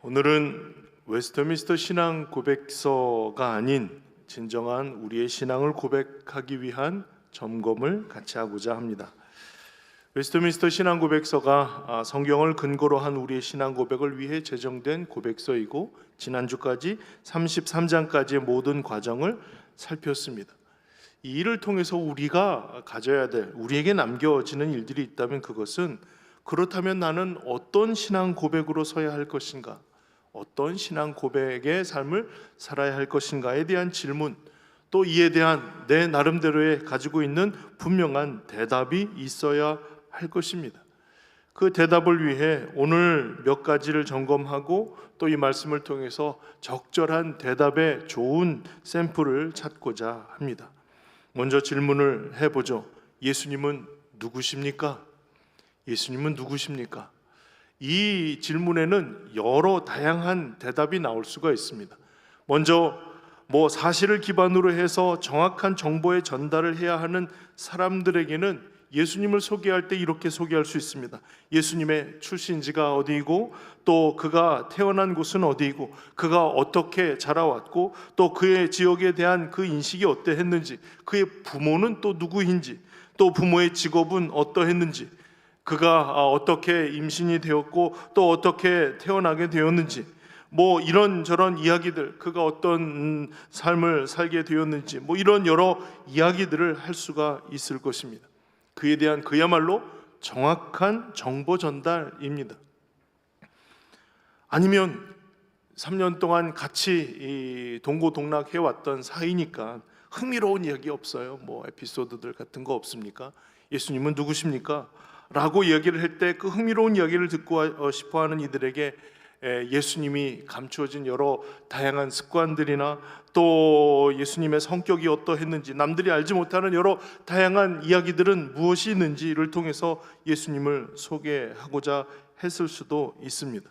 오늘은 웨스터민스터 신앙 고백서가 아닌 진정한 우리의 신앙을 고백하기 위한 점검을 같이 하고자 합니다. 웨스터민스터 신앙 고백서가 아, 성경을 근거로 한 우리의 신앙 고백을 위해 제정된 고백서이고 지난주까지 33장까지의 모든 과정을 살폈습니다. 이 일을 통해서 우리가 가져야 될 우리에게 남겨지는 일들이 있다면 그것은 그렇다면 나는 어떤 신앙 고백으로 서야 할 것인가? 어떤 신앙 고백의 삶을 살아야 할 것인가에 대한 질문 또 이에 대한 내 나름대로의 가지고 있는 분명한 대답이 있어야 할 것입니다. 그 대답을 위해 오늘 몇 가지를 점검하고 또 이 말씀을 통해서 적절한 대답의 좋은 샘플을 찾고자 합니다. 먼저 질문을 해보죠. 예수님은 누구십니까? 예수님은 누구십니까? 이 질문에는 여러 다양한 대답이 나올 수가 있습니다. 먼저 뭐 사실을 기반으로 해서 정확한 정보의 전달을 해야 하는 사람들에게는 예수님을 소개할 때 이렇게 소개할 수 있습니다. 예수님의 출신지가 어디이고 또 그가 태어난 곳은 어디이고 그가 어떻게 자라왔고 또 그의 지역에 대한 그 인식이 어떠했는지 그의 부모는 또 누구인지 또 부모의 직업은 어떠했는지 그가 아, 어떻게 임신이 되었고 또 어떻게 태어나게 되었는지 뭐 이런 저런 이야기들 그가 어떤 음, 삶을 살게 되었는지 뭐 이런 여러 이야기들을 할 수가 있을 것입니다. 그에 대한 그야말로 정확한 정보 전달입니다. 아니면 3년 동안 같이 이 동고동락 해 왔던 사이니까 흥미로운 이야기 없어요. 뭐 에피소드들 같은 거 없습니까? 예수님은 누구십니까? 라고 이야기를 할 때 그 흥미로운 이야기를 듣고 어, 싶어 하는 이들에게 에, 예수님이 감추어진 여러 다양한 습관들이나 또 예수님의 성격이 어떠했는지 남들이 알지 못하는 여러 다양한 이야기들은 무엇이 있는지를 통해서 예수님을 소개하고자 했을 수도 있습니다.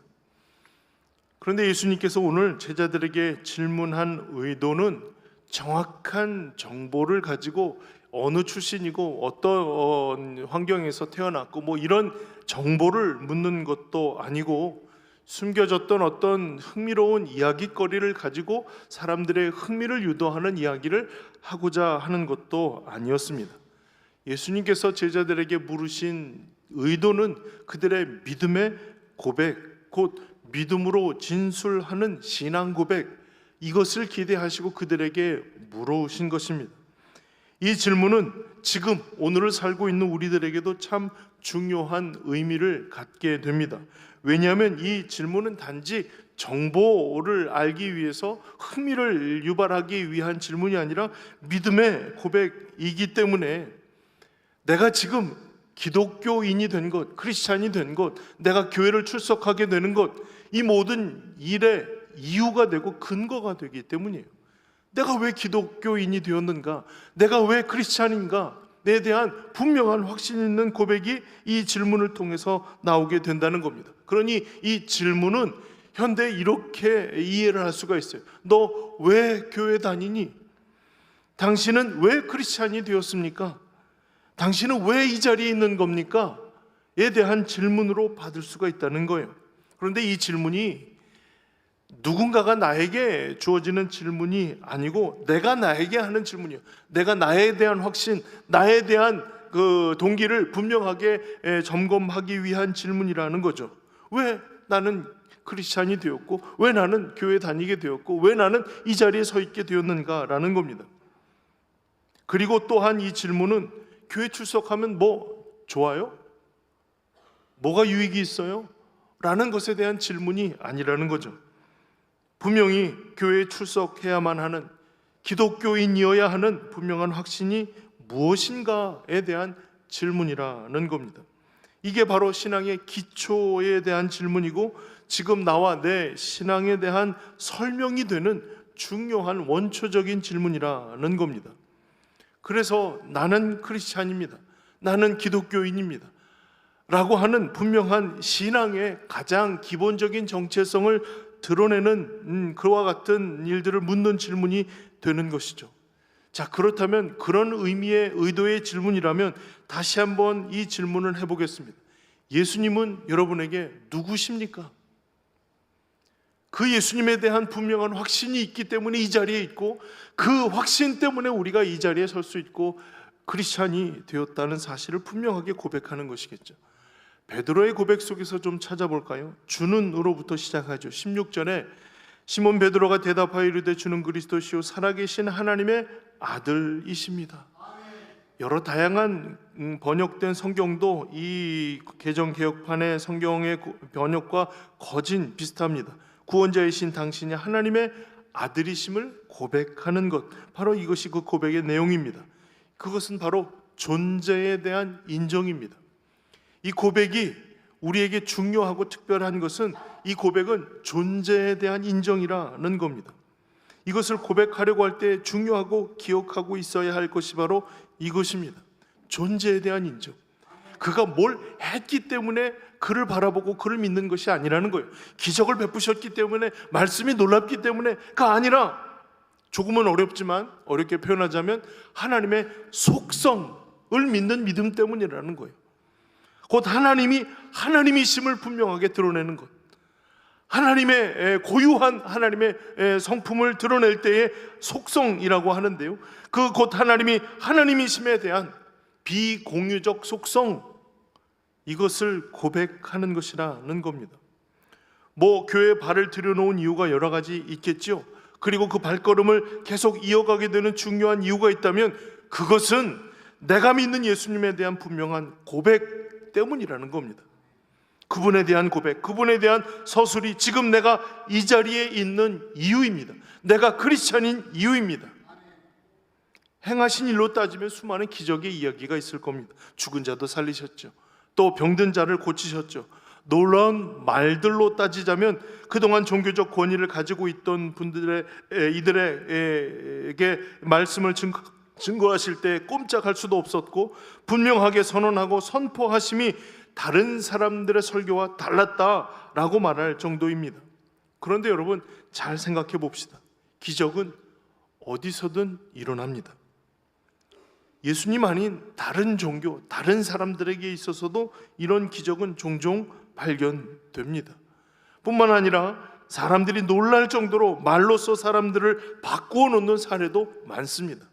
그런데 예수님께서 오늘 제자들에게 질문한 의도는 정확한 정보를 가지고 어느 출신이고 어떤 환경에서 태어났고 뭐 이런 정보를 묻는 것도 아니고 숨겨졌던 어떤 흥미로운 이야기거리를 가지고 사람들의 흥미를 유도하는 이야기를 하고자 하는 것도 아니었습니다. 예수님께서 제자들에게 물으신 의도는 그들의 믿음의 고백, 곧 믿음으로 진술하는 신앙 고백, 이것을 기대하시고 그들에게 물어오신 것입니다. 이 질문은 지금 오늘을 살고 있는 우리들에게도 참 중요한 의미를 갖게 됩니다. 왜냐하면 이 질문은 단지 정보를 알기 위해서 흥미를 유발하기 위한 질문이 아니라 믿음의 고백이기 때문에 내가 지금 기독교인이 된 것, 크리스찬이 된 것, 내가 교회를 출석하게 되는 것, 이 모든 일의 이유가 되고 근거가 되기 때문이에요. 내가 왜 기독교인이 되었는가? 내가 왜 크리스찬인가? 에 대한 분명한 확신 있는 고백이 이 질문을 통해서 나오게 된다는 겁니다. 그러니 이 질문은 현대 이렇게 이해를 할 수가 있어요. 너 왜 교회 다니니? 당신은 왜 크리스찬이 되었습니까? 당신은 왜 이 자리에 있는 겁니까? 에 대한 질문으로 받을 수가 있다는 거예요. 그런데 이 질문이 누군가가 나에게 주어지는 질문이 아니고 내가 나에게 하는 질문이에요. 내가 나에 대한 확신, 나에 대한 그 동기를 분명하게 에, 점검하기 위한 질문이라는 거죠. 왜 나는 크리스찬이 되었고 왜 나는 교회 다니게 되었고 왜 나는 이 자리에 서 있게 되었는가라는 겁니다. 그리고 또한 이 질문은 교회 출석하면 뭐 좋아요? 뭐가 유익이 있어요? 라는 것에 대한 질문이 아니라는 거죠. 분명히 교회에 출석해야만 하는 기독교인이어야 하는 분명한 확신이 무엇인가에 대한 질문이라는 겁니다. 이게 바로 신앙의 기초에 대한 질문이고 지금 나와 내 신앙에 대한 설명이 되는 중요한 원초적인 질문이라는 겁니다. 그래서 나는 크리스찬입니다. 나는 기독교인입니다. 라고 하는 분명한 신앙의 가장 기본적인 정체성을 드러내는 음, 그와 같은 일들을 묻는 질문이 되는 것이죠. 자, 그렇다면 그런 의미의 의도의 질문이라면 다시 한번 이 질문을 해보겠습니다. 예수님은 여러분에게 누구십니까? 그 예수님에 대한 분명한 확신이 있기 때문에 이 자리에 있고 그 확신 때문에 우리가 이 자리에 설 수 있고 크리스찬이 되었다는 사실을 분명하게 고백하는 것이겠죠. 베드로의 고백 속에서 좀 찾아볼까요? 주는으로부터 시작하죠. 16절에 시몬 베드로가 대답하여 이르되 주는 그리스도시요 살아계신 하나님의 아들이십니다. 여러 다양한 음, 번역된 성경도 이 개정 개혁판의 성경의 고- 번역과 거진 비슷합니다. 구원자이신 당신이 하나님의 아들이심을 고백하는 것 바로 이것이 그 고백의 내용입니다. 그것은 바로 존재에 대한 인정입니다. 이 고백이 우리에게 중요하고 특별한 것은 이 고백은 존재에 대한 인정이라는 겁니다. 이것을 고백하려고 할 때 중요하고 기억하고 있어야 할 것이 바로 이것입니다. 존재에 대한 인정. 그가 뭘 했기 때문에 그를 바라보고 그를 믿는 것이 아니라는 거예요. 기적을 베푸셨기 때문에 말씀이 놀랍기 때문에가 아니라 조금은 어렵지만 어렵게 표현하자면 하나님의 속성을 믿는 믿음 때문이라는 거예요. 곧 하나님이 하나님이심을 분명하게 드러내는 것. 하나님의 에, 고유한 하나님의 에, 성품을 드러낼 때의 속성이라고 하는데요. 그 곧 하나님이 하나님이심에 대한 비공유적 속성 이것을 고백하는 것이라는 겁니다. 뭐 교회에 발을 들여놓은 이유가 여러 가지 있겠지요. 그리고 그 발걸음을 계속 이어가게 되는 중요한 이유가 있다면 그것은 내가 믿는 예수님에 대한 분명한 고백 때문이라는 겁니다. 그분에 대한 고백, 그분에 대한 서술이 지금 내가 이 자리에 있는 이유입니다. 내가 크리스찬인 이유입니다. 행하신 일로 따지면 수많은 기적의 이야기가 있을 겁니다. 죽은 자도 살리셨죠. 또 병든 자를 고치셨죠. 놀라운 말들로 따지자면 그동안 종교적 권위를 가지고 있던 분들의 에, 이들에게 말씀을 증거, 증거하실 때 꼼짝할 수도 없었고 분명하게 선언하고 선포하심이 다른 사람들의 설교와 달랐다라고 말할 정도입니다. 그런데 여러분 잘 생각해 봅시다. 기적은 어디서든 일어납니다. 예수님 아닌 다른 종교, 다른 사람들에게 있어서도 이런 기적은 종종 발견됩니다. 뿐만 아니라 사람들이 놀랄 정도로 말로써 사람들을 바꾸어 놓는 사례도 많습니다.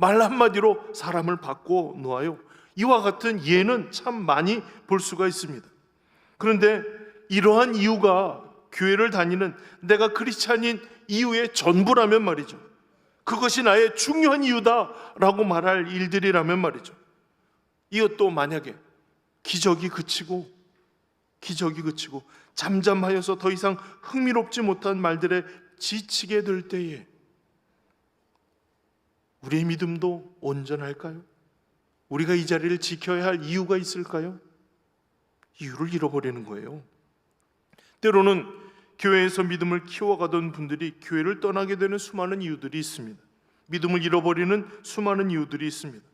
말 한마디로 사람을 바꾸어 놓아요. 이와 같은 예는 참 많이 볼 수가 있습니다. 그런데 이러한 이유가 교회를 다니는 내가 크리스찬인 이유의 전부라면 말이죠. 그것이 나의 중요한 이유다라고 말할 일들이라면 말이죠. 이것도 만약에 기적이 그치고 기적이 그치고 잠잠하여서 더 이상 흥미롭지 못한 말들에 지치게 될 때에 우리의 믿음도 온전할까요? 우리가 이 자리를 지켜야 할 이유가 있을까요? 이유를 잃어버리는 거예요. 때로는 교회에서 믿음을 키워가던 분들이 교회를 떠나게 되는 수많은 이유들이 있습니다. 믿음을 잃어버리는 수많은 이유들이 있습니다.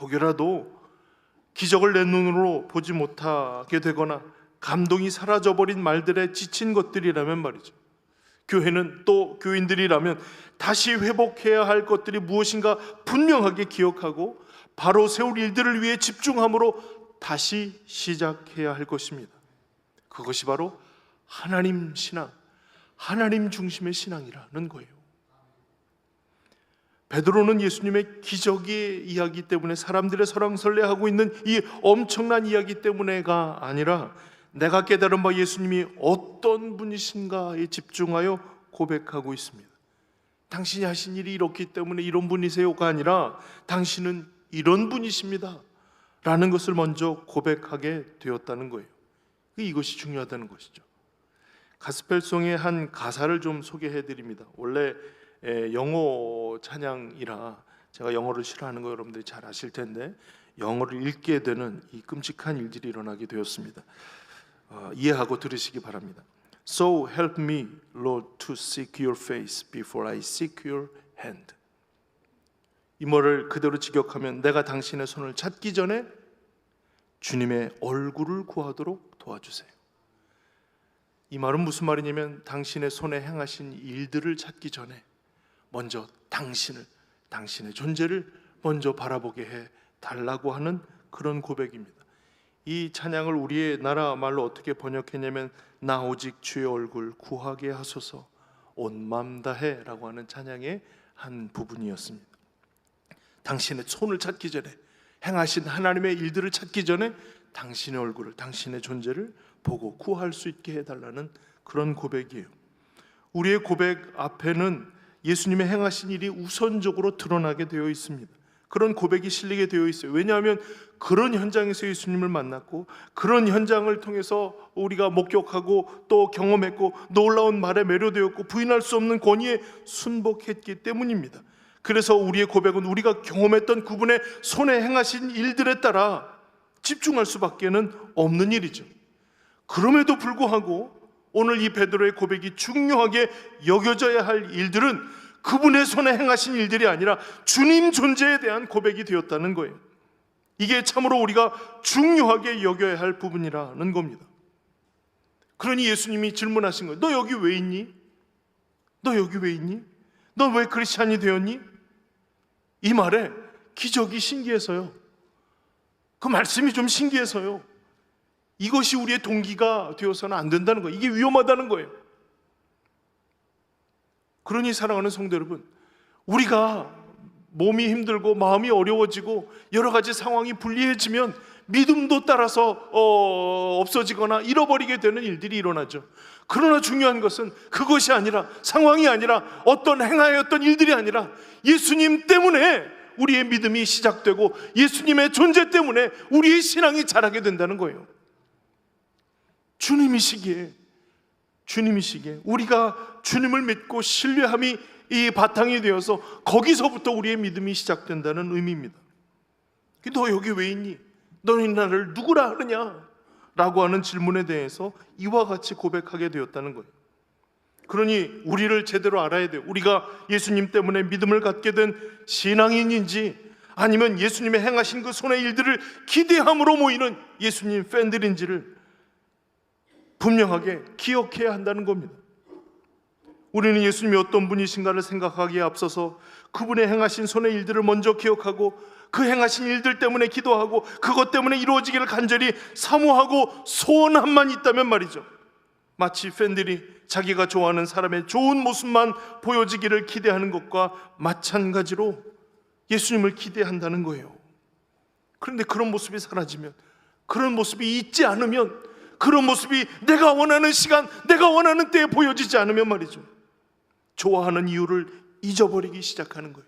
혹여라도 기적을 내 눈으로 보지 못하게 되거나 감동이 사라져버린 말들에 지친 것들이라면 말이죠. 교회는 또 교인들이라면 다시 회복해야 할 것들이 무엇인가 분명하게 기억하고 바로 세울 일들을 위해 집중함으로 다시 시작해야 할 것입니다. 그것이 바로 하나님 신앙, 하나님 중심의 신앙이라는 거예요. 베드로는 예수님의 기적의 이야기 때문에 사람들의 설왕설래하고 있는 이 엄청난 이야기 때문에가 아니라 내가 깨달은 바 예수님이 어떤 분이신가에 집중하여 고백하고 있습니다. 당신이 하신 일이 이렇기 때문에 이런 분이세요가 아니라 당신은 이런 분이십니다. 라는 것을 먼저 고백하게 되었다는 거예요. 이것이 중요하다는 것이죠. 가스펠송의 한 가사를 좀 소개해 드립니다. 원래 에, 영어 찬양이라 제가 영어를 싫어하는 거 여러분들이 잘 아실 텐데 영어를 읽게 되는 이 끔찍한 일들이 일어나게 되었습니다. 어, 이해하고 들으시기 바랍니다. So help me, Lord, to seek your face before I seek your hand. 이 말을 그대로 직역하면 내가 당신의 손을 찾기 전에 주님의 얼굴을 구하도록 도와주세요. 이 말은 무슨 말이냐면 당신의 손에 행하신 일들을 찾기 전에 먼저 당신을 당신의 존재를 먼저 바라보게 해 달라고 하는 그런 고백입니다. 이 찬양을 우리의 나라 말로 어떻게 번역했냐면 나 오직 주의 얼굴 구하게 하소서 온 맘 다해라고 하는 찬양의 한 부분이었습니다. 당신의 손을 찾기 전에 행하신 하나님의 일들을 찾기 전에 당신의 얼굴을 당신의 존재를 보고 구할 수 있게 해달라는 그런 고백이에요. 우리의 고백 앞에는 예수님의 행하신 일이 우선적으로 드러나게 되어 있습니다. 그런 고백이 실리게 되어 있어요. 왜냐하면 그런 현장에서 예수님을 만났고 그런 현장을 통해서 우리가 목격하고 또 경험했고 놀라운 말에 매료되었고 부인할 수 없는 권위에 순복했기 때문입니다. 그래서 우리의 고백은 우리가 경험했던 그분의 손에 행하신 일들에 따라 집중할 수밖에는 없는 일이죠. 그럼에도 불구하고 오늘 이 베드로의 고백이 중요하게 여겨져야 할 일들은 그분의 손에 행하신 일들이 아니라 주님 존재에 대한 고백이 되었다는 거예요. 이게 참으로 우리가 중요하게 여겨야 할 부분이라는 겁니다. 그러니 예수님이 질문하신 거예요. 너 여기 왜 있니? 너 여기 왜 있니? 너 왜 크리스찬이 되었니? 이 말에 기적이 신기해서요. 그 말씀이 좀 신기해서요. 이것이 우리의 동기가 되어서는 안 된다는 거예요. 이게 위험하다는 거예요. 그러니 사랑하는 성도 여러분, 우리가 몸이 힘들고 마음이 어려워지고 여러 가지 상황이 불리해지면 믿음도 따라서 어, 없어지거나 잃어버리게 되는 일들이 일어나죠. 그러나 중요한 것은 그것이 아니라 상황이 아니라 어떤 행하였던 일들이 아니라 예수님 때문에 우리의 믿음이 시작되고 예수님의 존재 때문에 우리의 신앙이 자라게 된다는 거예요. 주님이시기에 주님이시기에 우리가 주님을 믿고 신뢰함이 이 바탕이 되어서 거기서부터 우리의 믿음이 시작된다는 의미입니다. 너 여기 왜 있니? 너는 나를 누구라 하느냐? 라고 하는 질문에 대해서 이와 같이 고백하게 되었다는 거예요. 그러니 우리를 제대로 알아야 돼요. 우리가 예수님 때문에 믿음을 갖게 된 신앙인인지 아니면 예수님의 행하신 그 손의 일들을 기대함으로 모이는 예수님 팬들인지를 분명하게 기억해야 한다는 겁니다. 우리는 예수님이 어떤 분이신가를 생각하기에 앞서서 그분의 행하신 손의 일들을 먼저 기억하고 그 행하신 일들 때문에 기도하고 그것 때문에 이루어지기를 간절히 사모하고 소원함만 있다면 말이죠. 마치 팬들이 자기가 좋아하는 사람의 좋은 모습만 보여지기를 기대하는 것과 마찬가지로 예수님을 기대한다는 거예요. 그런데 그런 모습이 사라지면 그런 모습이 있지 않으면 그런 모습이 내가 원하는 시간, 내가 원하는 때에 보여지지 않으면 말이죠. 좋아하는 이유를 잊어버리기 시작하는 거예요.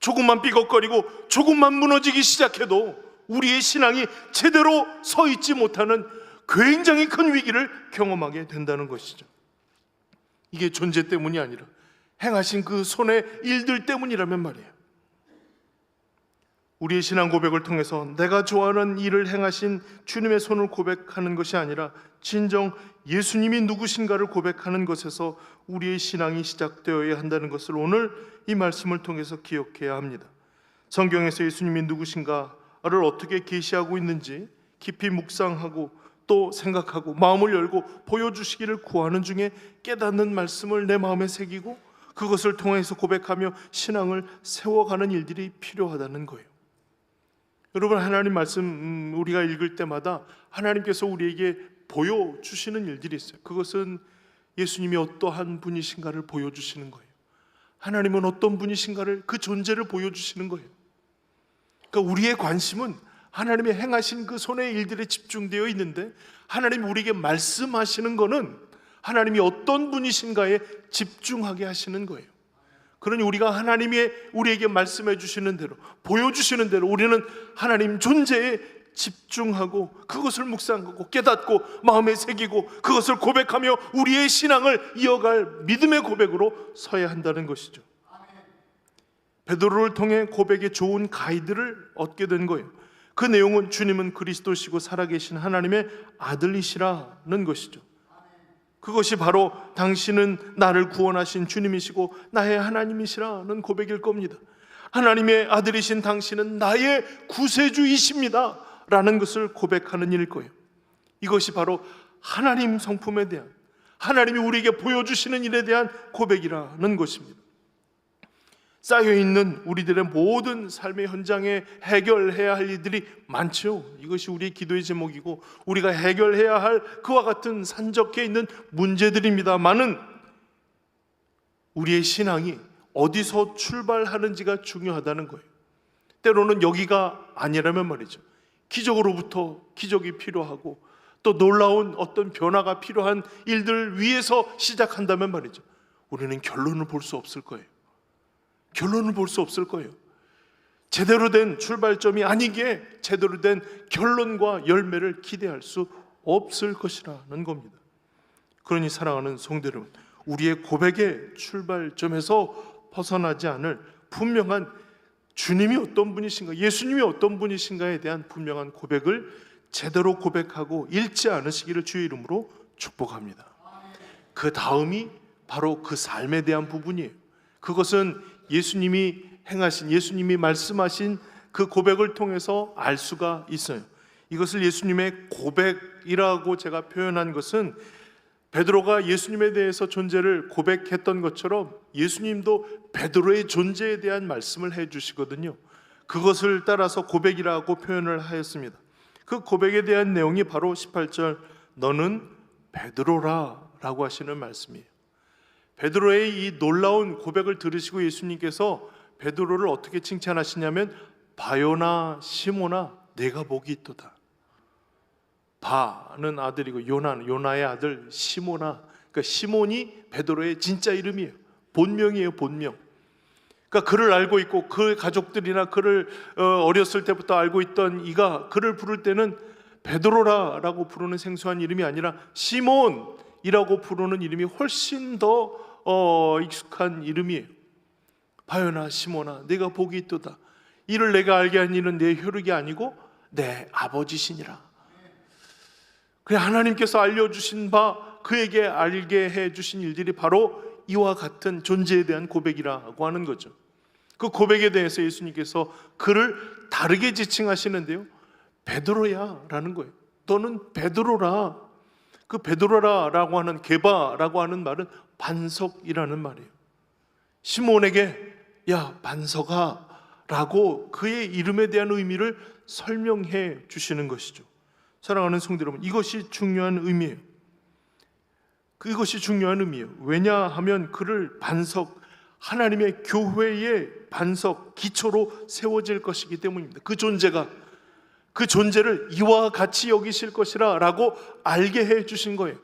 조금만 삐걱거리고 조금만 무너지기 시작해도 우리의 신앙이 제대로 서 있지 못하는 굉장히 큰 위기를 경험하게 된다는 것이죠. 이게 존재 때문이 아니라 행하신 그 손의 일들 때문이라면 말이에요. 우리의 신앙 고백을 통해서 내가 좋아하는 일을 행하신 주님의 손을 고백하는 것이 아니라 진정 예수님이 누구신가를 고백하는 것에서 우리의 신앙이 시작되어야 한다는 것을 오늘 이 말씀을 통해서 기억해야 합니다. 성경에서 예수님이 누구신가를 어떻게 계시하고 있는지 깊이 묵상하고 또 생각하고 마음을 열고 보여주시기를 구하는 중에 깨닫는 말씀을 내 마음에 새기고 그것을 통해서 고백하며 신앙을 세워가는 일들이 필요하다는 거예요. 여러분 하나님 말씀 음, 우리가 읽을 때마다 하나님께서 우리에게 보여 주시는 일들이 있어요. 그것은 예수님이 어떠한 분이신가를 보여 주시는 거예요. 하나님은 어떤 분이신가를 그 존재를 보여 주시는 거예요. 그러니까 우리의 관심은 하나님의 행하신 그 손의 일들에 집중되어 있는데 하나님이 우리에게 말씀하시는 거는 하나님이 어떤 분이신가에 집중하게 하시는 거예요. 그러니 우리가 하나님이 우리에게 말씀해 주시는 대로 보여주시는 대로 우리는 하나님 존재에 집중하고 그것을 묵상하고 깨닫고 마음에 새기고 그것을 고백하며 우리의 신앙을 이어갈 믿음의 고백으로 서야 한다는 것이죠. 베드로를 통해 고백의 좋은 가이드를 얻게 된 거예요. 그 내용은 주님은 그리스도시고 살아계신 하나님의 아들이시라는 것이죠. 그것이 바로 당신은 나를 구원하신 주님이시고 나의 하나님이시라는 고백일 겁니다. 하나님의 아들이신 당신은 나의 구세주이십니다. 라는 것을 고백하는 일일 거예요. 이것이 바로 하나님 성품에 대한 하나님이 우리에게 보여주시는 일에 대한 고백이라는 것입니다. 쌓여 있는 우리들의 모든 삶의 현장에 해결해야 할 일들이 많죠. 이것이 우리의 기도의 제목이고 우리가 해결해야 할 그와 같은 산적해 있는 문제들입니다만은 우리의 신앙이 어디서 출발하는지가 중요하다는 거예요. 때로는 여기가 아니라면 말이죠. 기적으로부터 기적이 필요하고 또 놀라운 어떤 변화가 필요한 일들 위에서 시작한다면 말이죠. 우리는 결론을 볼 수 없을 거예요. 결론을 볼 수 없을 거예요. 제대로 된 출발점이 아니기에 제대로 된 결론과 열매를 기대할 수 없을 것이라는 겁니다. 그러니 사랑하는 성도 여러분, 우리의 고백의 출발점에서 벗어나지 않을 분명한 주님이 어떤 분이신가, 예수님이 어떤 분이신가에 대한 분명한 고백을 제대로 고백하고 잃지 않으시기를 주의 이름으로 축복합니다. 그 다음이 바로 그 삶에 대한 부분이에요. 그것은 예수님이 행하신, 예수님이 말씀하신 그 고백을 통해서 알 수가 있어요. 이것을 예수님의 고백이라고 제가 표현한 것은 베드로가 예수님에 대해서 존재를 고백했던 것처럼 예수님도 베드로의 존재에 대한 말씀을 해 주시거든요. 그것을 따라서 고백이라고 표현을 하였습니다. 그 고백에 대한 내용이 바로 18절 너는 베드로라라고 하시는 말씀이에요. 베드로의 이 놀라운 고백을 들으시고 예수님께서 베드로를 어떻게 칭찬하시냐면 바요나 시모나 내가 복이 있도다. 바는 아들이고 요나는 요나의 아들 시모나 그러니까 시몬이 베드로의 진짜 이름이에요. 본명이에요, 본명. 그러니까 그를 알고 있고 그 가족들이나 그를 어, 어렸을 때부터 알고 있던 이가 그를 부를 때는 베드로라라고 부르는 생소한 이름이 아니라 시몬 이라고 부르는 이름이 훨씬 더 어, 익숙한 이름이에요. 바요나 시모나 내가 복이 있도다. 이를 내가 알게 한 이는 내 혈육이 아니고 내 아버지시니라. 그래 하나님께서 알려 주신 바 그에게 알게 해 주신 일들이 바로 이와 같은 존재에 대한 고백이라고 하는 거죠. 그 고백에 대해서 예수님께서 그를 다르게 지칭하시는데요. 베드로야라는 거예요. 너는 베드로라. 그 베드로라라고 하는 게바라고 하는 말은 반석이라는 말이에요. 시몬에게 야 반석아라고 그의 이름에 대한 의미를 설명해 주시는 것이죠. 사랑하는 성도 여러분, 이것이 중요한 의미예요. 그것이 중요한 의미예요. 왜냐하면 그를 반석 하나님의 교회의 반석 기초로 세워질 것이기 때문입니다. 그 존재가 그 존재를 이와 같이 여기실 것이라 라고 알게 해 주신 거예요.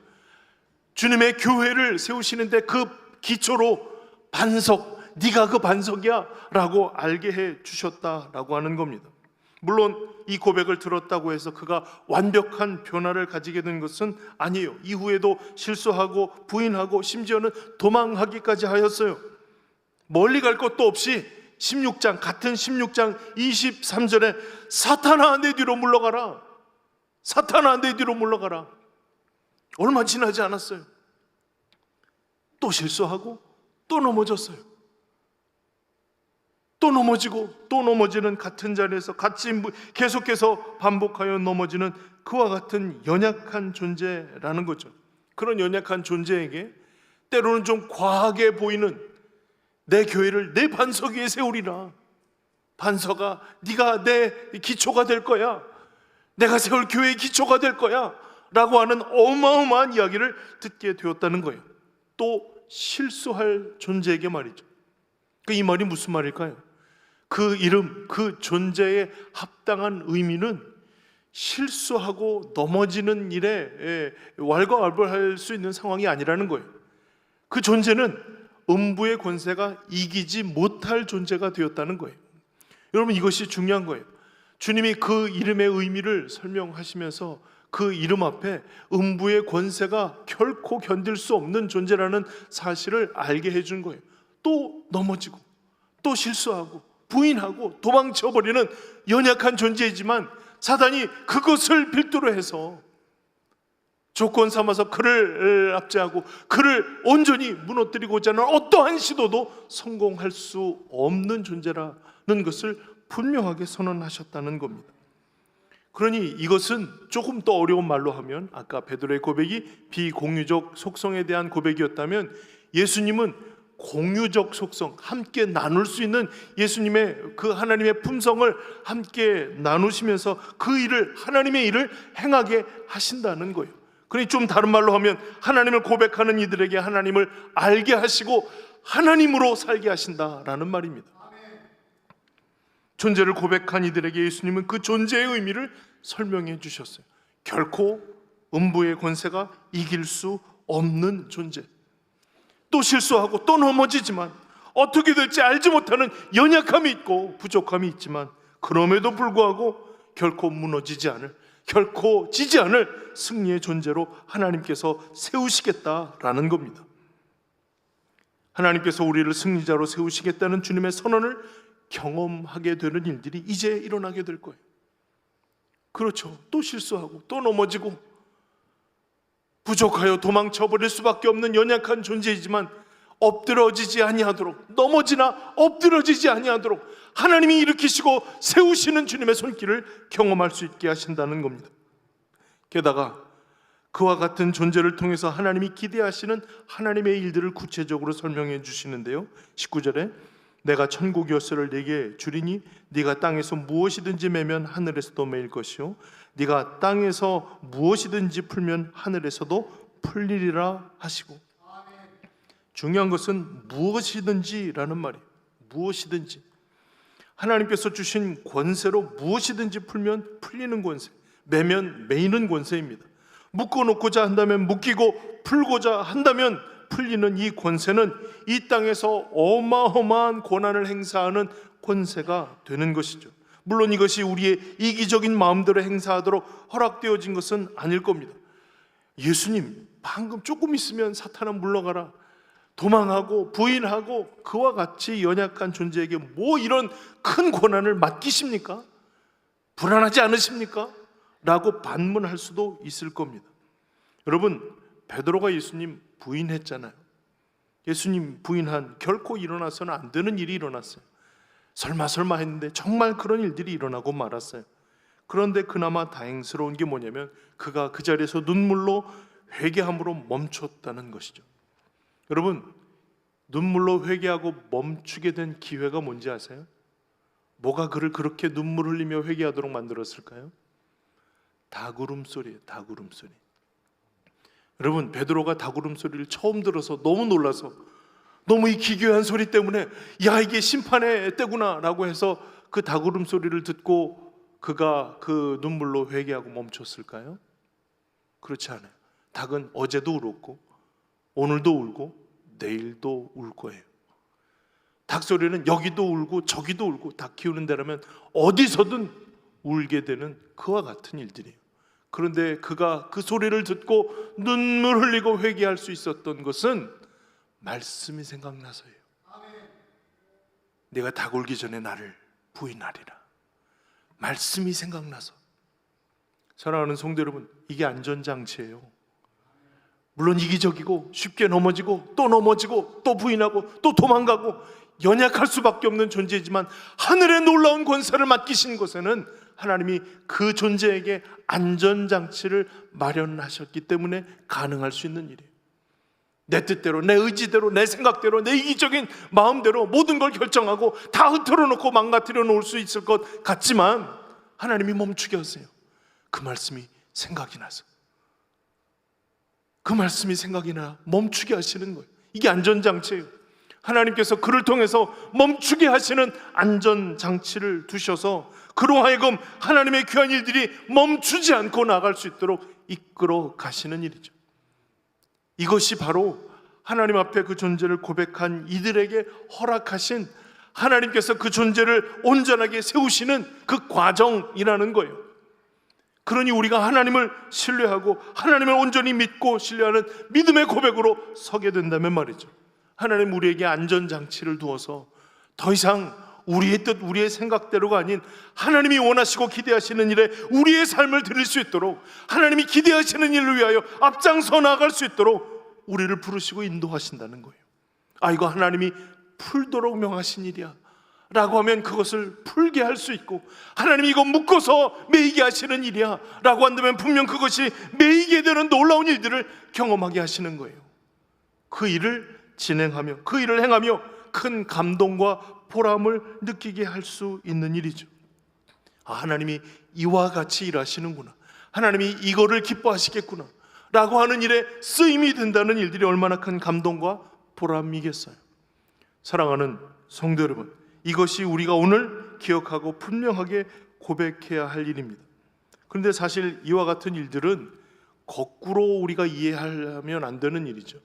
주님의 교회를 세우시는데 그 기초로 반석 네가 그 반석이야 라고 알게 해 주셨다라고 하는 겁니다. 물론 이 고백을 들었다고 해서 그가 완벽한 변화를 가지게 된 것은 아니에요. 이후에도 실수하고 부인하고 심지어는 도망하기까지 하였어요. 멀리 갈 것도 없이 16장 같은 16장 23절에 사탄아 내 뒤로 물러가라. 사탄아 내 뒤로 물러가라. 얼마 지나지 않았어요. 또 실수하고 또 넘어졌어요. 또 넘어지고 또 넘어지는 같은 자리에서 같이 계속해서 반복하여 넘어지는 그와 같은 연약한 존재라는 거죠. 그런 연약한 존재에게 때로는 좀 과하게 보이는 내 교회를 내 반석 위에 세우리라. 반석아, 네가 내 기초가 될 거야. 내가 세울 교회의 기초가 될 거야. 라고 하는 어마어마한 이야기를 듣게 되었다는 거예요. 또 실수할 존재에게 말이죠. 그 이 말이 무슨 말일까요? 그 이름, 그 존재의 합당한 의미는 실수하고 넘어지는 일에 예, 왈가왈부할 수 있는 상황이 아니라는 거예요. 그 존재는 음부의 권세가 이기지 못할 존재가 되었다는 거예요. 여러분 이것이 중요한 거예요. 주님이 그 이름의 의미를 설명하시면서 그 이름 앞에 음부의 권세가 결코 견딜 수 없는 존재라는 사실을 알게 해준 거예요. 또 넘어지고 또 실수하고 부인하고 도망쳐 버리는 연약한 존재이지만 사단이 그것을 필두로 해서 조건 삼아서 그를 압제하고 그를 온전히 무너뜨리고자 하는 어떠한 시도도 성공할 수 없는 존재라는 것을 분명하게 선언하셨다는 겁니다. 그러니 이것은 조금 더 어려운 말로 하면 아까 베드로의 고백이 비공유적 속성에 대한 고백이었다면 예수님은 공유적 속성, 함께 나눌 수 있는 예수님의 그 하나님의 품성을 함께 나누시면서 그 일을 하나님의 일을 행하게 하신다는 거예요. 그러니 좀 다른 말로 하면 하나님을 고백하는 이들에게 하나님을 알게 하시고 하나님으로 살게 하신다라는 말입니다. 존재를 고백한 이들에게 예수님은 그 존재의 의미를 설명해 주셨어요. 결코 음부의 권세가 이길 수 없는 존재. 또 실수하고 또 넘어지지만 어떻게 될지 알지 못하는 연약함이 있고 부족함이 있지만 그럼에도 불구하고 결코 무너지지 않을 결코 지지 않을 승리의 존재로 하나님께서 세우시겠다라는 겁니다. 하나님께서 우리를 승리자로 세우시겠다는 주님의 선언을 경험하게 되는 일들이 이제 일어나게 될 거예요. 그렇죠. 또 실수하고 또 넘어지고 부족하여 도망쳐 버릴 수밖에 없는 연약한 존재이지만 엎드러지지 아니하도록 넘어지나 엎드러지지 아니하도록 하나님이 일으키시고 세우시는 주님의 손길을 경험할 수 있게 하신다는 겁니다. 게다가 그와 같은 존재를 통해서 하나님이 기대하시는 하나님의 일들을 구체적으로 설명해 주시는데요. 19절에 내가 천국 열쇠를 네게 주리니 네가 땅에서 무엇이든지 매면 하늘에서도 매일 것이요 네가 땅에서 무엇이든지 풀면 하늘에서도 풀리리라 하시고 중요한 것은 무엇이든지라는 말이에요. 무엇이든지 하나님께서 주신 권세로 무엇이든지 풀면 풀리는 권세, 매면 매이는 권세입니다. 묶어 놓고자 한다면 묶이고 풀고자 한다면 풀리는 이 권세는 이 땅에서 어마어마한 권한을 행사하는 권세가 되는 것이죠. 물론 이것이 우리의 이기적인 마음대로 행사하도록 허락되어진 것은 아닐 겁니다. 예수님, 방금 조금 있으면 사탄아 물러가라. 도망하고 부인하고 그와 같이 연약한 존재에게 뭐 이런 큰 권한을 맡기십니까? 불안하지 않으십니까? 라고 반문할 수도 있을 겁니다. 여러분, 베드로가 예수님 부인했잖아요. 예수님 부인한 결코 일어나서는 안 되는 일이 일어났어요. 설마 설마 했는데 정말 그런 일들이 일어나고 말았어요. 그런데 그나마 다행스러운 게 뭐냐면 그가 그 자리에서 눈물로 회개함으로 멈췄다는 것이죠. 여러분, 눈물로 회개하고 멈추게 된 기회가 뭔지 아세요? 뭐가 그를 그렇게 눈물 흘리며 회개하도록 만들었을까요? 닭울음 소리예요. 닭울음 소리. 여러분 베드로가 닭울음 소리를 처음 들어서 너무 놀라서 너무 이 기괴한 소리 때문에 야 이게 심판의 때구나라고 해서 그 닭울음 소리를 듣고 그가 그 눈물로 회개하고 멈췄을까요? 그렇지 않아요. 닭은 어제도 울었고 오늘도 울고 내일도 울 거예요. 닭 소리는 여기도 울고 저기도 울고 닭 키우는 데라면 어디서든 울게 되는 그와 같은 일들이에요. 그런데 그가 그 소리를 듣고 눈물 흘리고 회개할 수 있었던 것은 말씀이 생각나서예요. 내가 닭 울기 전에 나를 부인하리라. 말씀이 생각나서. 사랑하는 성도 여러분, 이게 안전장치예요. 물론 이기적이고 쉽게 넘어지고 또 넘어지고 또 부인하고 또 도망가고 연약할 수밖에 없는 존재이지만 하늘의 놀라운 권세를 맡기신 것에는 하나님이 그 존재에게 안전장치를 마련하셨기 때문에 가능할 수 있는 일이에요. 내 뜻대로, 내 의지대로, 내 생각대로, 내 이기적인 마음대로 모든 걸 결정하고 다 흐트러 놓고 망가뜨려 놓을 수 있을 것 같지만 하나님이 멈추게 하세요. 그 말씀이 생각이 나서. 그 말씀이 생각이 나 멈추게 하시는 거예요. 이게 안전장치예요. 하나님께서 그를 통해서 멈추게 하시는 안전장치를 두셔서 그로 하여금 하나님의 귀한 일들이 멈추지 않고 나갈 수 있도록 이끌어 가시는 일이죠. 이것이 바로 하나님 앞에 그 존재를 고백한 이들에게 허락하신 하나님께서 그 존재를 온전하게 세우시는 그 과정이라는 거예요. 그러니 우리가 하나님을 신뢰하고 하나님을 온전히 믿고 신뢰하는 믿음의 고백으로 서게 된다면 말이죠. 하나님 우리에게 안전장치를 두어서 더 이상 우리의 뜻, 우리의 생각대로가 아닌 하나님이 원하시고 기대하시는 일에 우리의 삶을 드릴 수 있도록 하나님이 기대하시는 일을 위하여 앞장서 나갈 수 있도록 우리를 부르시고 인도하신다는 거예요. 아, 이거 하나님이 풀도록 명하신 일이야. 라고 하면 그것을 풀게 할 수 있고 하나님이 이거 묶어서 매이게 하시는 일이야 라고 한다면 분명 그것이 매이게 되는 놀라운 일들을 경험하게 하시는 거예요 그 일을 진행하며 그 일을 행하며 큰 감동과 보람을 느끼게 할 수 있는 일이죠. 아, 하나님이 이와 같이 일하시는구나. 하나님이 이거를 기뻐하시겠구나. 라고 하는 일에 쓰임이 된다는 일들이 얼마나 큰 감동과 보람이겠어요. 사랑하는 성도 여러분, 이것이 우리가 오늘 기억하고 분명하게 고백해야 할 일입니다. 그런데 사실 이와 같은 일들은 거꾸로 우리가 이해하면 안 되는 일이죠.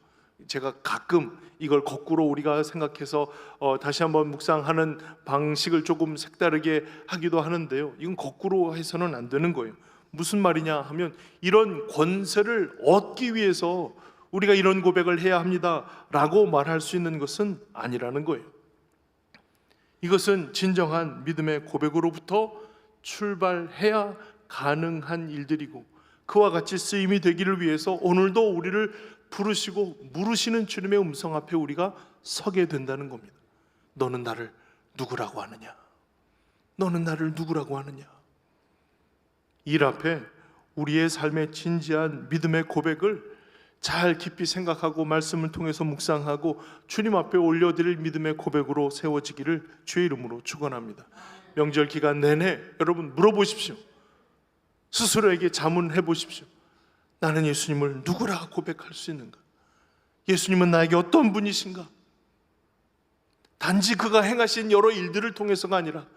제가 가끔 이걸 거꾸로 우리가 생각해서 어, 다시 한번 묵상하는 방식을 조금 색다르게 하기도 하는데요. 이건 거꾸로 해서는 안 되는 거예요. 무슨 말이냐 하면 이런 권세를 얻기 위해서 우리가 이런 고백을 해야 합니다라고 말할 수 있는 것은 아니라는 거예요. 이것은 진정한 믿음의 고백으로부터 출발해야 가능한 일들이고 그와 같이 쓰임이 되기를 위해서 오늘도 우리를 부르시고 물으시는 주님의 음성 앞에 우리가 서게 된다는 겁니다. 너는 나를 누구라고 하느냐? 너는 나를 누구라고 하느냐? 일 앞에 우리의 삶의 진지한 믿음의 고백을 잘 깊이 생각하고 말씀을 통해서 묵상하고 주님 앞에 올려드릴 믿음의 고백으로 세워지기를 주의 이름으로 축원합니다. 명절 기간 내내 여러분 물어보십시오. 스스로에게 자문해 보십시오. 나는 예수님을 누구라 고백할 수 있는가? 예수님은 나에게 어떤 분이신가? 단지 그가 행하신 여러 일들을 통해서가 아니라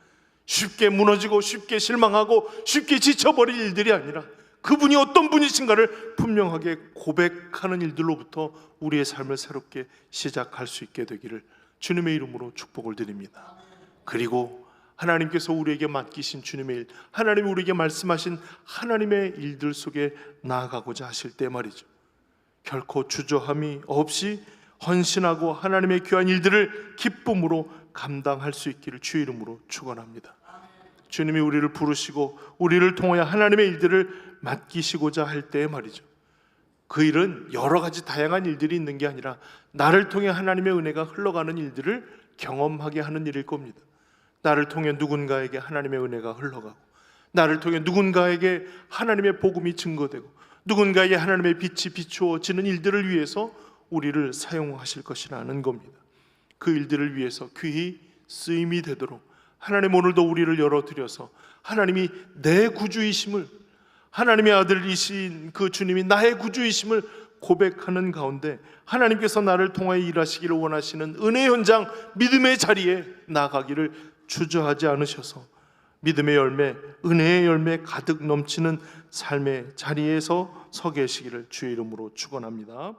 쉽게 무너지고 쉽게 실망하고 쉽게 지쳐버릴 일들이 아니라 그분이 어떤 분이신가를 분명하게 고백하는 일들로부터 우리의 삶을 새롭게 시작할 수 있게 되기를 주님의 이름으로 축복을 드립니다. 그리고 하나님께서 우리에게 맡기신 주님의 일, 하나님이 우리에게 말씀하신 하나님의 일들 속에 나아가고자 하실 때 말이죠. 결코 주저함이 없이 헌신하고 하나님의 귀한 일들을 기쁨으로 감당할 수 있기를 주의 이름으로 축원합니다. 주님이 우리를 부르시고 우리를 통하여 하나님의 일들을 맡기시고자 할때 말이죠. 그 일은 여러 가지 다양한 일들이 있는 게 아니라 나를 통해 하나님의 은혜가 흘러가는 일들을 경험하게 하는 일일 겁니다. 나를 통해 누군가에게 하나님의 은혜가 흘러가고 나를 통해 누군가에게 하나님의 복음이 증거되고 누군가에게 하나님의 빛이 비추어지는 일들을 위해서 우리를 사용하실 것이라는 겁니다. 그 일들을 위해서 귀히 쓰임이 되도록 하나님 오늘도 우리를 열어드려서 하나님이 내 구주이심을 하나님의 아들이신 그 주님이 나의 구주이심을 고백하는 가운데 하나님께서 나를 통하여 일하시기를 원하시는 은혜 현장 믿음의 자리에 나가기를 주저하지 않으셔서 믿음의 열매, 은혜의 열매 가득 넘치는 삶의 자리에서 서 계시기를 주의 이름으로 축원합니다.